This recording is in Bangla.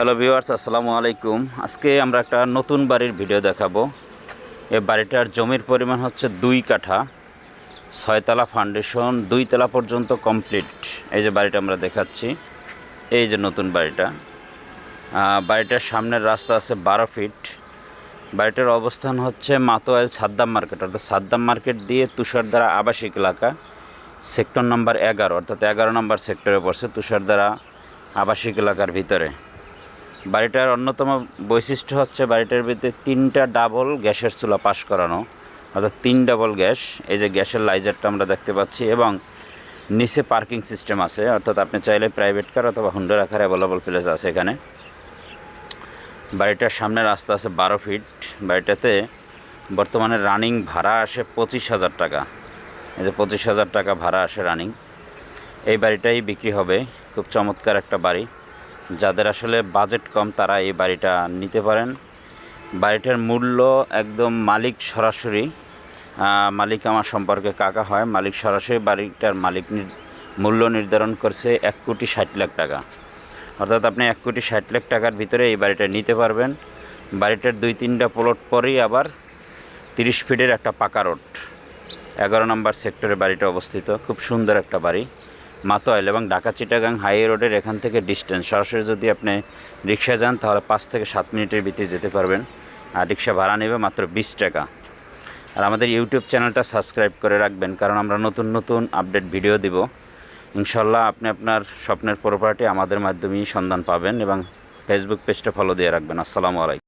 হ্যালো ভিউয়ার্স, আসসালামু আলাইকুম। আজকে আমরা একটা নতুন বাড়ির ভিডিও দেখাবো। এ বাড়িটার জমির পরিমাণ হচ্ছে দুই কাঠা, ছয়তলা ফাউন্ডেশন দুই তলা পর্যন্ত কমপ্লিট। এই যে বাড়িটা আমরা দেখাচ্ছি, এই যে নতুন বাড়িটা। বাড়িটার সামনের রাস্তা আছে বারো ফিট। বাড়িটার অবস্থান হচ্ছে মাতোয়াইল সাদ্দাম মার্কেট, অর্থাৎ সাদ্দাম মার্কেট দিয়ে তুষারদ্বারা আবাসিক এলাকা, সেক্টর নম্বর এগারো, অর্থাৎ এগারো নম্বর সেক্টরে পড়ছে তুষারদ্বারা আবাসিক এলাকার ভিতরে। বাড়িটার অন্যতম বৈশিষ্ট্য হচ্ছে বাড়িটার ভিতরে তিনটা ডাবল গ্যাসের চুলা পাশ করানো, অর্থাৎ তিন ডাবল গ্যাস। এই যে গ্যাসের লাইজারটা আমরা দেখতে পাচ্ছি এবং নিচে পার্কিং সিস্টেম আছে, অর্থাৎ আপনি চাইলে প্রাইভেট কার অথবা হুন্ডা রাখার অ্যাভেলেবল প্লেস আছে এখানে। বাড়িটার সামনে রাস্তা আছে বারো ফিট। বাড়িটাতে বর্তমানে রানিং ভাড়া আসে পঁচিশ হাজার টাকা। এই যে পঁচিশ হাজার টাকা ভাড়া আসে রানিং এই বাড়িটাই বিক্রি হবে। খুব চমৎকার একটা বাড়ি। যাদের আসলে বাজেট কম, তারা এই বাড়িটা নিতে পারেন। বাড়িটার মূল্য একদম মালিক সরাসরি মালিক আমার সম্পর্কে কাকা হয়, মালিক সরাসরি বাড়িটার মালিক মূল্য নির্ধারণ করছে এক কোটি ষাট লাখ টাকা। অর্থাৎ আপনি এক কোটি ষাট লাখ টাকার ভিতরে এই বাড়িটা নিতে পারবেন। বাড়িটার দুই তিনটা প্লট পরেই আবার তিরিশ ফিটের একটা পাকা রোড এগারো নম্বর সেক্টরে বাড়িটা অবস্থিত। খুব সুন্দর একটা বাড়ি। মাতোয়াইল এবং ঢাকা চিটাগাং হাইওয়ে রোডের এখান থেকে ডিস্টেন্স। সরাসরি যদি আপনি রিক্সা যান, তাহলে পাঁচ থেকে সাত মিনিটের ভিতরে যেতে পারবেন। আর রিক্সা ভাড়া নেবে মাত্র বিশ টাকা। আর আমাদের ইউটিউব চ্যানেলটা সাবস্ক্রাইব করে রাখবেন, কারণ আমরা নতুন নতুন আপডেট ভিডিও দিব। ইনশাল্লাহ আপনি আপনার স্বপ্নের প্রপার্টি আমাদের মাধ্যমেই সন্ধান পাবেন এবং ফেসবুক পেজটা ফলো দিয়ে রাখবেন। আসসালামু আলাইকুম।